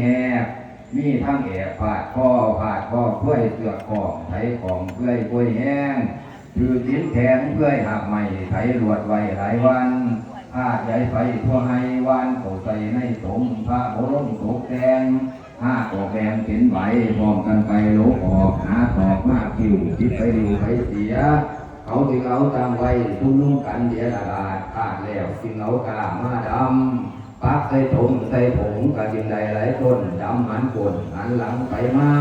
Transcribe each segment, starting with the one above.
แหกมีทั้งแอบผาดข้อผาดข้อเพื่อยเสือกของไถของเพื่อยกล้วยแห้งคือจิ้นแทงเพื่อยหักใหม่ไถลวดไว้หลายวันผ้าใหญ่ไฟทั่วให้วานเขาใส่ในสมพระบรมตกแต่งห้าออกแดงเป็นไหวพร้อมกันไปโลกออกหาตอกมากคิวจิตไปดิวไปเสียเขาจึงเอาตามไว้ทุ่มนุ่งกันเดียดาลาดขาดแล้วจึงเอากามาดำ ปักใส่ถงใส่ผงกะจึงใดหลายต้นดำหันกดหันหลังไปมา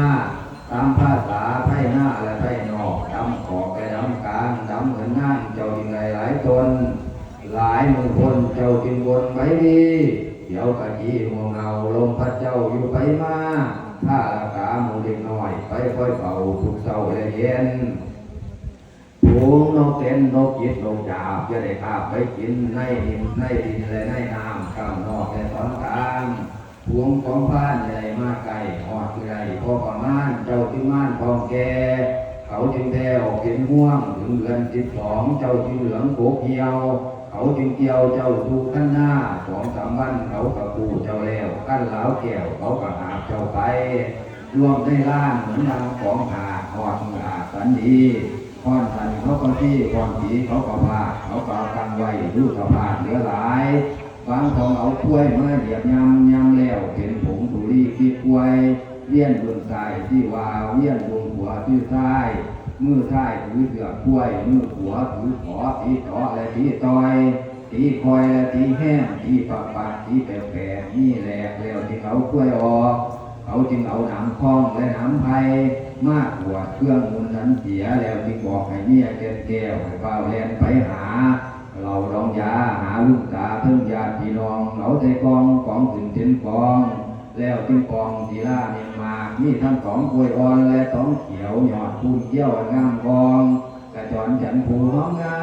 ตามภาษาไพ่หน้าและไพ่นอกดำขอกแกดำกลางดำเหมือนห้างเจ้าจึงใดหลายตนหลายมือคนเจ้าจึงวนไว้ดีเดี๋ยวกะจีมัวเงาลมพัดเจ้าอยู่ไปมาถ้าละกาหมูเด็กน้อย ไปค่อยเป่าทุกเศร้าและเย็น ผูงนกเต้นนกจิตนกจาบจะได้ข้าไปกินในดินในดินและในน้ำข้างนอกและตอนกลางพวงของพานใหญ่มาไกลหอดคือไรพ่อประมาณเจ้าจึงม่านพองแกเขาจึงแท้ออกเป็นห่วงถึงเดือนสิบสองเจ้าจึงเหลืองโกกเหี่ยว เขาจึงเกียวเจ้าสู่ขั้นหน้าสองสามวันเขากับปูเจ้าแล้วขั้นเหลาแก้วเขากับหาเจ้าไปรวมได้ล่างเหมือนดังของหาหอดมืออาสันดี พรสันเขาก็ที่พรผีเขาก็พาเขาก็เอาตังไว้ดูสภาพเหลือหลายบางของเอากล้วยมาเหยียบยำยำแล้วเป็นผงสุรีที่กล้วยเวียนบนสายที่วาเวียนบนหัวที่ซ้มือซ้ถือเสือกล้วย มือขวถือขอตีต่อและตีต่อยตีคอยและตีแห้งตีปากปากตีแปะแปะนี่แหลกแล้วที่เขากล้วยออก เขาจึงเอาหนังคล้องและหนังไผ่มากกว่าเครื่องมือนั้นเสียแล้วจึงบอกให้เมียแก้แก้วให้เฝ้าแลนไปหา เราลองยาหาลูกตาเพิ่งญาติพี่น้องเราใจกองกองถึงเต็นกอง แล้วจึงกองทีล่าเมียนมามีทั้งสองกวยอ่อนและสองเขียวหยอดพูนเกี้ยวงามกองกระจรฉันผูหอมงา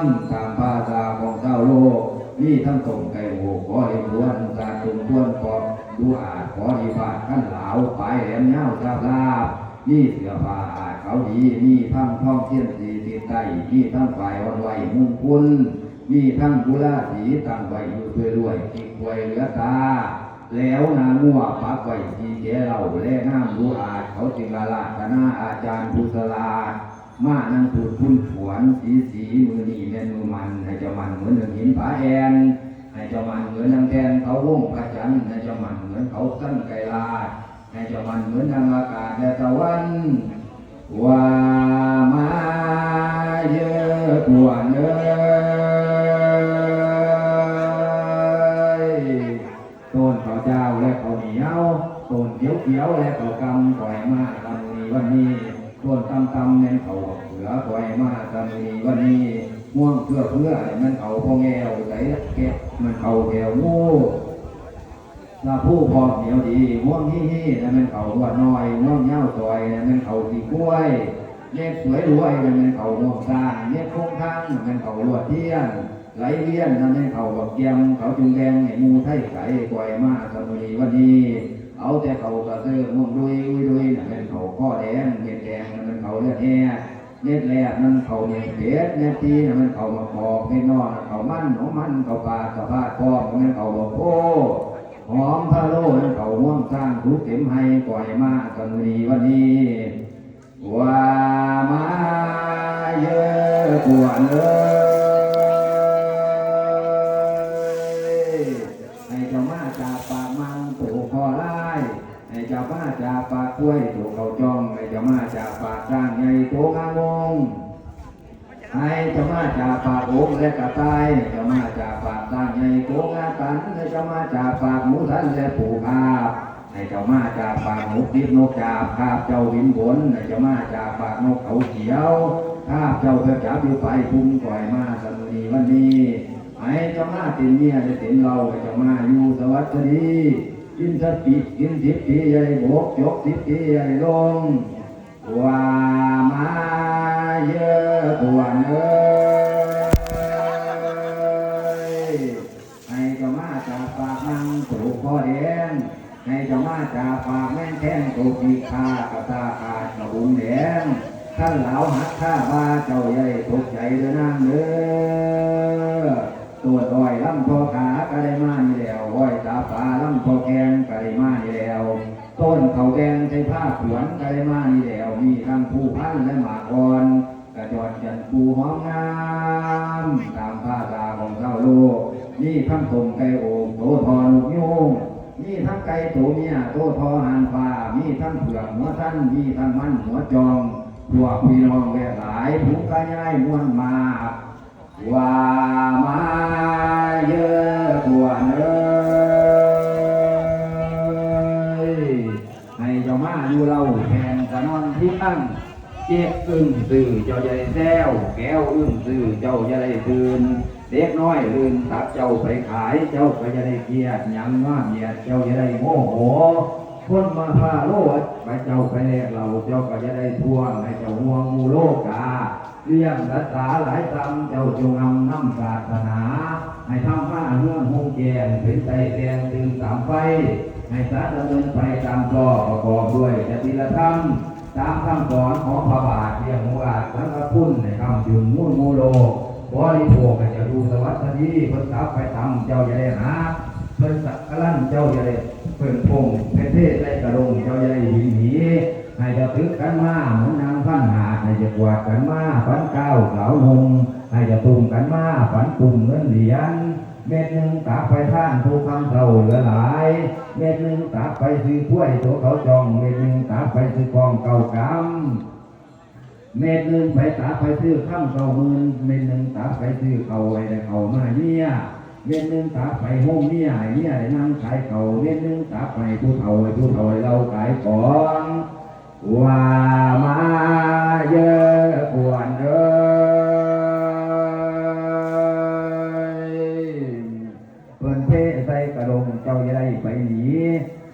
มตามภาษาของเจ้าโลกมีทั้งส่งไก่โหขอให้พวนสาตุนพวนปอบ ดูอาจขอให้บาดขั้นเหลาปลายแหลมเงาทราบลาบนี่เสือผ้าอาจเขาดีมีทั้งท่องเที่ยนสีติดใต้มีทั้งฝ่ายอ่อนไหวมุ่งคุณมีทั้งกุลาสีตั้งไว้อยู่ด้วยรวยจิกไว้เหลือตา แล้วนางัวปักไว้ที่แกเราแลน้ำดูอาจเขาจึงละลาคณะอาจารย์พุทธลามานั่งพูดพุ่นขวนสีสีมือนีแม่นมือมันให้เจ้ามันเหมือนหนึ่งหินผาแอน จ้ามันเหมือนนางแทนเขาวงพระจันทร์ให้เจ้ามันเหมือนเขาสั้นไกลลาดให้เจ้ามันเหมือนนางอากาศและตะวันว่ามาเยอะกว่าเนยต้นเขาเจ้าและเขาเหนียวต้นเขียวเขียวและเขากำปล่อยมาตำนี้วันนี้ต้นตำตำเน้นเขาเหลือปล่อยมาตำนี้วันนี้ ม่วงเพื่อเพื่อให้มันเขาพอแงวไหลเก็บมันเขาแถวงูถ้าผู้พอเหนียวดีม่วงฮี่ฮี่นั่นมันเขาหัวน้อยม่วงเง่าซอยนั่นมันเขาสีกล้วยเน็ตสวยรวยนั่นมันเขาม่วงสร้างเน็ตคงทางนั่นมันเขาลวดเทียนไหลเวียนนั่นมันเขาบักเกียมเขาจุงแดงให้หมูไทยไก่กวยมาสมุนีวันนี้เอาแต่เขากระเซอม่วงดุยดุยดุยนั่นมันเขาข้อแดงเน็ตแดงนั่นมันเขาเลือดแห่ เน็ตแรกนั่นเขาเน็ตเบ็ดเน็ตทีนั่นมันเขามาบอกเน็ตนอนเขามั่นหนอมันเขาปลาเขาดพร้อมันมันเขาบอกโอ้หอมพะโล้นั่นเขาม่วงสร้างทุกเข็มให้ปล่อยมากันนีวันนี้ว่ามาเยอะกว่าเล กโอกและกระต่ายให้เจะมาจากปากตั้งใหญ่โกงาตันให้เจะมาจากปากหมูทันและผูกาให้เจ้ามาจากปากหมูดิบนกจาบคาบเจ้าวินบนให้เจ้ามาจากปากนกเขาเขียวคาบเจ้าเพื่อจับอยู่ไปพุ่มก่อยมาสนุนีวันนี้ให้เจ้ามาตินเมียจะตินเราเจ้ามาอยู่สวัสดีกินสัตปีกินทิพย์ปีใหญ่บกยกทิพย์ปีใหญ่ลงว่ามาเยอะกว่าเอ้ จ้าจากปากแม่นแท่งถูกขีคากระตาขาดกระบุงแดงท่านเหลาหักข้าบาเจ้าใหญ่ตกใจเลยนางเด้อตัวอ้อยลำพอขาก็ได้มานี่แล้วอ้อยตาปลาลำพอแกงก็ได้มานี่แล้ว ต้นเขาแดงใช้ผ้าขวนก็ได้มานี่แล้ว มีทั้งผู้พันและหมากอ่อนกระจอดจันปูหอมงามตามภาษาของเจ้าโลกนี่ทั้งตมไก่โอ่งโตทอนุกโยง มีทั้งไก่โตเมียโตทอหันฟ้ามีทั้งเผือกหัวท่านมีทั้งมันหัวจองพวกพี่น้องแก่หลายผู้กระย่ายมวนมาว่ามาเยอะกว่าเอ้ยให้เจ้ามาอยู่เราแทนกะนอนที่ตั้งเจ๊อึ้งสื่อเจ้าจะได้แซวแก้วอึ้งสื่อเจ้าจะได้ตื่น เด็กน้อยลืนตักเจ้าไปขายเจ้าก็จะได้เกียดยังว่าเมียดเจ้าจะได้โมโหคนมาพาโลดไปเจ้าไปแลกเราเจ้าก็จะได้ทวงให้เจ้าห่วงมูโลกาเรื่องรักษาหลายกรรมเจ้าจงนำน้ำศาสนา ให้ทำมาเรื่องหงแกงเป็นใจแดงดึงตามไฟให้สาดำเนินไปตามก่อประกอบด้วยจติลธรรมตามคำสอนของพระบาทเรียงมุอาจทั้งกระพุ่นในคำจุนมุ่นมูโล บริโภคจะดูสวัสดีเพิ่นกลับไปทำเจ้าจะได้หาเพิ่นสักกลั่นเจ้าจะได้เพิ่นพงเป็นเทศได้กระดงเจ้าจะได้หินหนีให้จะตึกกันมาเหมือนนางพันหาดให้จะกวาดกันมาฝันก้าวสาวงให้จะตุ่มกันมาฝันปุ่มเงินเหรียญเม็ดหนึ่งตากไปท่านทุกคำเท่าเหลือหลาย เม็ดหนึ่งตากไปซื้อกล้วยตัวเขาจอง เม็ดหนึ่งตากไปซื้อกองเก่ากำ เม็ดหนึ่งไปตาไปซื้อข้ามเก่ามืนเม็ดหนึ่งตาไปซื้อเขาไว้ได้เขามาเนี่ยเม็ดหนึ่งตาไปห้องเนี่ยไอ้เนี่ยได้นั่งขายเขาเม็ดหนึ่งตาไปผู้เฒ่าไอ้ผู้เฒ่าเราขายของว่ามาเยอะกวนเอ้ยเพิ่นเทใส่กระดงเจ้าจะได้ไปหนี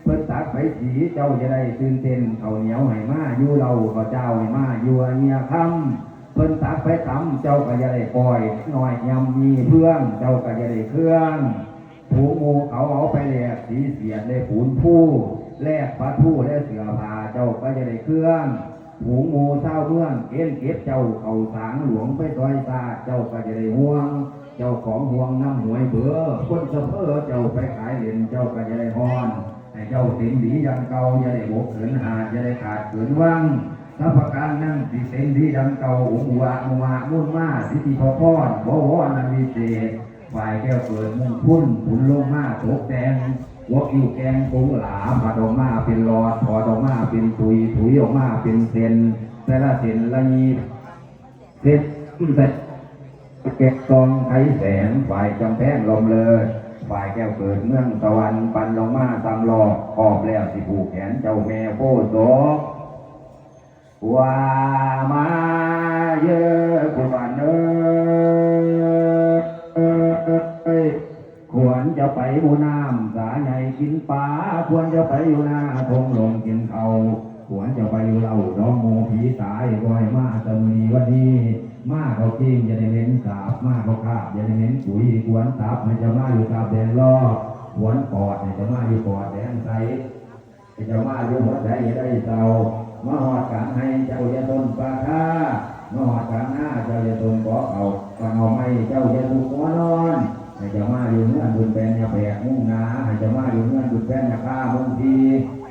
เพิ่นตักไปสีเจ้าจะได้ตื่นเต้นเขา ให้มาอยู่เราก็เจ้าให้มาอยู่เนียคำเพิ่นตักไปทำเจ้าก็จะได้ปล่อยหน่อยยำมีเพื่องเจ้าก็จะได้เครื่องผูหมูเขาเอาไปแลกสีเสียดได้ผูนผู้แลกปลาทู่และเสือผาเจ้าก็จะได้เครื่องหูหมูเศร้าเมื่องเก็นเก็บเจ้าเขาสางหลวงไปซอยตาเจ้าก็จะได้ห่วง เจ้าของห่วงน้ำหวยเบื่อคนสเพอเจ้าไปขายเหรียญเจ้าก็จะได้ฮอน ให้เจ้าสินดีอยังเก่าจะได้บกเขินหาจะได้ขาดเขินว่างถ้าประการนั่งสิเต็นดีดังเก่าอุงวะมุมามุ่นมาสิทธิพอพรบ่วอนันวิเศษฝ่ายแก้วเกิดมุ่งพุ่นผุนลงมาตกแตงหัวคิวแกงกงหลาผัดออกมาเป็นหลอดถอดออกมาเป็นตุยถุยออกมาเป็นเซนแต่ละเซนละยีเซนแต่แกะกองไทแสงฝ่ายจำแพงลมเลย ฝ่ายแก้วเกิดเมืองตะวันปันลงมาตามหลอขอบแล้วสิผูกแขนเจ้าแม่โพธิ์โสว่ามาเยอะกว่าเนื้อควรจะไปหมูน้ำสาใหญ่กินปลาควรจะไปอยู่หน้าทงลงกินเขา ควรจะไปอยู่เหล่าน้องโมผีตายรอยมาตะมีวันนี้มาเขาจริงจะได้เน้นสาบมาเขาคาบจะได้เน้นปุ๋ยควรสับให้จะมาอยู่ตาบแดนล่อควรปอดจะมาอยู่ปอดแดนใสจะมาอยู่หัวใส่ได้เศร้ามาหอดกลางให้เจ้าอย่าทนปลาค่ามาหอดกลางหน้าเจ้าอย่าทนกาะเอาฟังเอาไม่เจ้าอย่าถูกหัวนอนจะมาอยู่เงื่อนบุญแปลนยาแบกมุ่งนาจะมาอยู่เงื่อนบุญแปลนยาฆ่ามุ่งที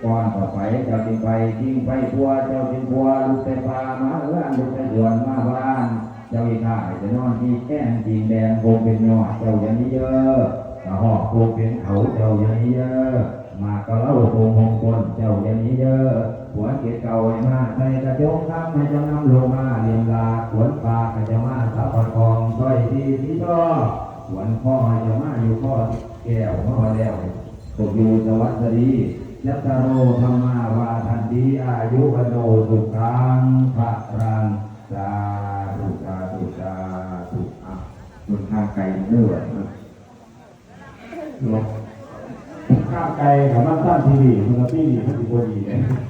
ก่อนต่อไปเจ้าจึงไปทิ้งไปทัวเจ้าจึงทัวลุกไปพามาเอื้อนลุกไปสวนมาบ้าน เจ้าอีข้าให้จะนอนที่แก้งจีนแดงโคงเป็นยอดเจ้าอย่างนี้เยอะกระหอกโคงเป็นเขาเจ้าอย่างนี้เยอะมากระเล่าโคงหงกลเจ้าอย่างนี้เยอะหัวเกศเก่าให้มาใส่กระจกทำให้เจ้านำลงมาเรียงลาขวนปาให้เจ้ามาสับประคองต้อยดีที่ชอบสวนพ่อจะมาอยู่พ่อแก้วมาแล้วตกอยู่สวัสดี ยัตโรธรรมาวาทันดีอายุวโนสุขังพระรังสาธุสาธุสาธุอะมันข้างไกลเนื้อลบข้าวไก่กับมันสั้นทีวีมันก็พี่ดีมันติดตัวดีเลย